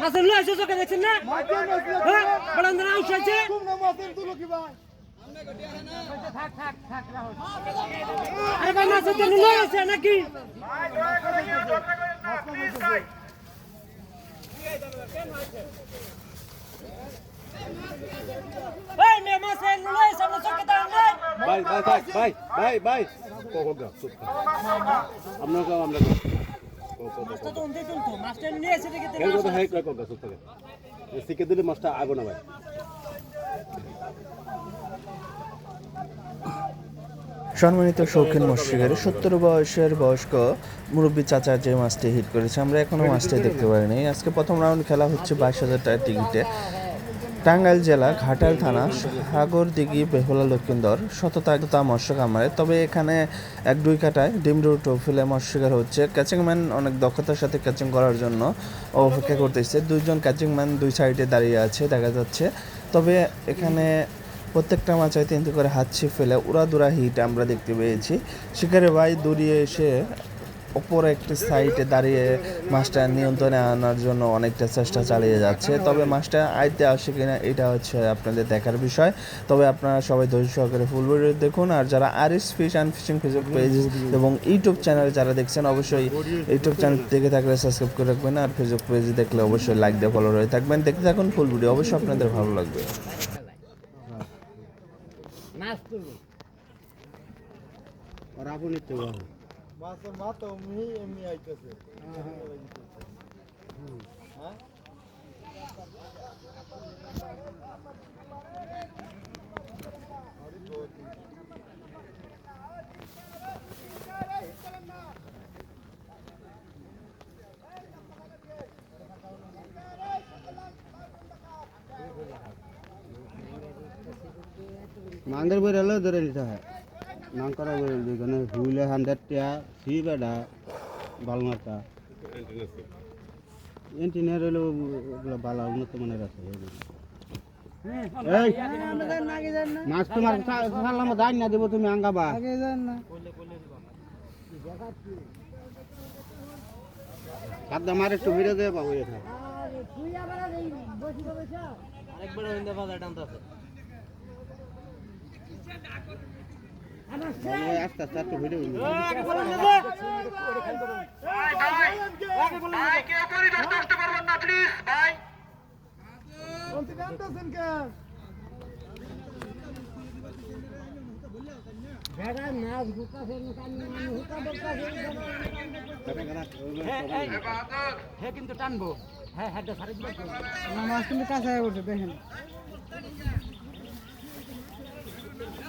মাছের লয় চোখে দেখছেন না? হ্যাঁ বড় ধরে আউশ আছে। আরে ভাই, মাছের আছে আছে নাই। ভাই ভাই ভাই ভাই ভাই ভাই। আমরা হ্যাঁ শিখে দিলে মাছটা আগো না ভাই সম্মানিত শৌখিন মৎস্যকারী সত্তর বয়সের বয়স্ক মুরব্বী চাচা যে মাছটি হিট করেছে আমরা এখনও মাছটি দেখতে পারিনি। আজকে প্রথম রাউন্ড খেলা হচ্ছে বাইশ হাজার টাকার টিকিটে টাঙ্গাইল জেলা ঘাটাল থানা সাগর দিঘি বেহুলা, লক্ষিন্দর শততাগতা মৎস্য কামারে তবে এখানে এক দুই কাটায় ডিম ডিমরু টফিলে মৎস্যকার হচ্ছে। ক্যাচিংম্যান অনেক দক্ষতার সাথে ক্যাচিং করার জন্য অপেক্ষা করতেছে দুইজন ক্যাচিংম্যান দুই সাইডে দাঁড়িয়ে আছে, দেখা যাচ্ছে। তবে এখানে প্রত্যেকটা মাচায় তিনটি করে হাত ছিপ ফেলে উড়াদুরা হিট আমরা দেখতে পেয়েছি। শিকারে ভাই দূরিয়ে এসে ওপরে একটি সাইডে দাঁড়িয়ে মাছটা নিয়ন্ত্রণে আনার জন্য অনেকটা চেষ্টা চালিয়ে যাচ্ছে। তবে মাছটা আইতে আসে কিনা, এটা হচ্ছে আপনাদের দেখার বিষয়। তবে আপনারা সবাই ধৈর্য সহকারে ফুল ভিডিও দেখুন। আর যারা R S fish and fishing Facebook page এবং ইউটিউব চ্যানেলে যারা দেখছেন, অবশ্যই ইউটিউব চ্যানেল দেখে থাকলে সাবস্ক্রাইব করে রাখবেন। আর ফেসবুক পেজ দেখলে অবশ্যই লাইক দিয়ে ফলো হয়ে থাকবেন। দেখতে থাকুন ফুল ভিডিও অবশ্যই আপনাদের ভালো লাগবে। মাছ তো মাছের মাথা এমনি এমনি আইতেছে। মাঙ্গের বই রেলেও ধরে নিতে হয়। নাম করা বই হুইলে হান্ড্রেড টিয়া, সি বেডা বালমারটা এন্টিনিয়ার হলেও বালা, উন্নত মানের আছে। মাছ তোমার সালাম তুমি আঙ্গাবা কাদা মারে একটু আস্তে আস্তে একটু ভিড়ে হ্যাঁ কিন্তু টানবো। হ্যাঁ হ্যাঁ কাছে হয়ে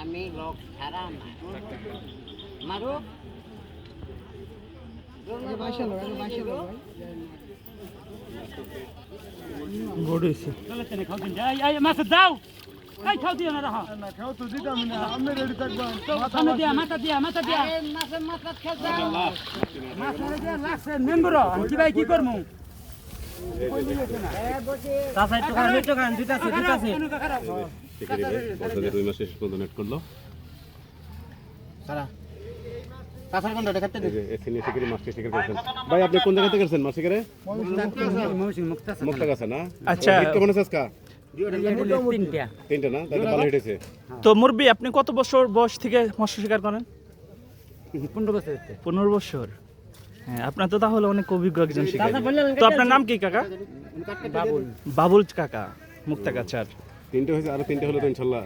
আমি লোক ছাড়া মারো মাছ দাও। এই খাও দিয়ে না রাখো না খাও তো দিতাম না। আমি রেডি থাকবাম সামনে দিয়া মাথা দিয়া মাথা দিয়া। মাছের মাথা খেয়ে মাছ দিয়া লাগছে মেম্বর। কি ভাই করমু? দুইটা আছে দুইটা আছে। মাস শেষ পর্যন্ত নেট করল। ভাই আপনি কোন জায়গা থেকে করছেন মাছ শিকারে মুক্তা গাছে না? আচ্ছা। কেমন আছে আজকা তিনটা। তিনটা না? তাহলে ভালো হেঁটেছে তো মুরবি আপনি কত বছর বয়স থেকে মৎস্য শিকার করেন? পনেরো বছর পনেরো বছর। হ্যাঁ আপনার তো তাহলে অনেক অভিজ্ঞ একজন শিকারী। তো আপনার নাম কি কাকা? বাবুল। বাবুল কাকা মুক্তা কাচার তিনটে হয়েছে আরও তিনটে হলে তো ইনশাল্লাহ